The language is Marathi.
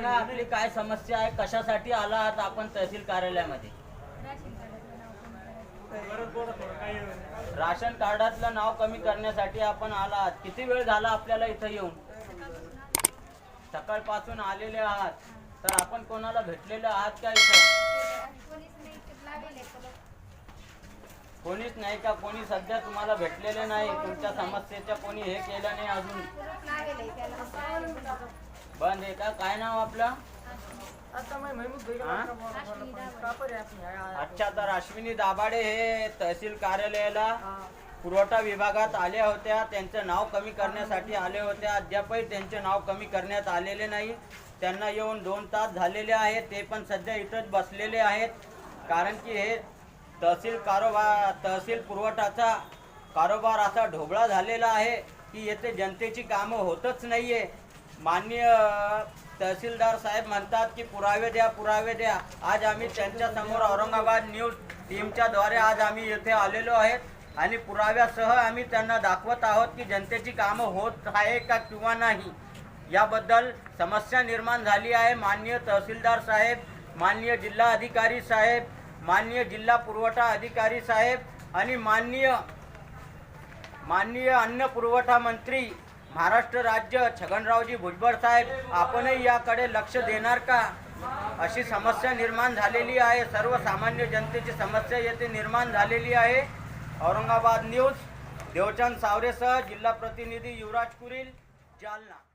सांगा आपली काय समस्या आहे कशासाठी आला आहात आपण तहसील कार्यालयामध्ये? राशन कार्डातलं नाव कमी करण्यासाठी आपण आला आहात किती वेळ झाला आपल्याला इथं येऊन? सकाळपासून आलेले आहात. तर आपण कोणाला भेटलेले आहात का इथं? कोणीच नाही का? कोणी सध्या तुम्हाला भेटलेले नाही? तुमच्या समस्येच्या कोणी हे केलं नाही अजून? बंद आहे का? काय नाव आपलं? अच्छा तर अश्विनी दाभाडे हे तहसील कार्यालयाला पुरवठा विभागात आल्या होत्या. त्यांचं नाव कमी करण्यासाठी आले होत्या. अद्यापही त्यांचे नाव कमी करण्यात आलेले नाही. त्यांना येऊन दोन तास झालेले आहेत. ते पण सध्या इथंच बसलेले आहेत. कारण की हे तहसील कारोबार तहसील पुरवठाचा कारोबार असा ढोबळा झालेला आहे की येथे जनतेची कामं होतच नाहीये. माननीय तहसीलदार साहेब म्हणतात की पुरावे द्या पुरावे द्या. आज आम्ही त्यांच्यासमोर औरंगाबाद न्यूज टीमच्या द्वारे आज आम्ही येथे आलेलो आहेत. आणि पुराव्यासह आम्ही त्यांना दाखवत आहोत की जनतेची कामं होत आहे का किंवा नाही. याबद्दल समस्या निर्माण झाली आहे. माननीय तहसीलदार साहेब माननीय जिल्हा अधिकारी साहेब माननीय जिल्हा पुरवठा अधिकारी साहेब आणि माननीय माननीय अन्न पुरवठा मंत्री महाराष्ट्र राज्य छगनरावजी भुजबळ साहेब आपणही याकडे लक्ष देणार का? अशी समस्या निर्माण झालेली आहे. सर्वसामान्य जनतेची समस्या येथे निर्माण झालेली आहे. औरंगाबाद न्यूज देवचंद सावरेसह जिल्हा प्रतिनिधी युवराज कुरील जालना.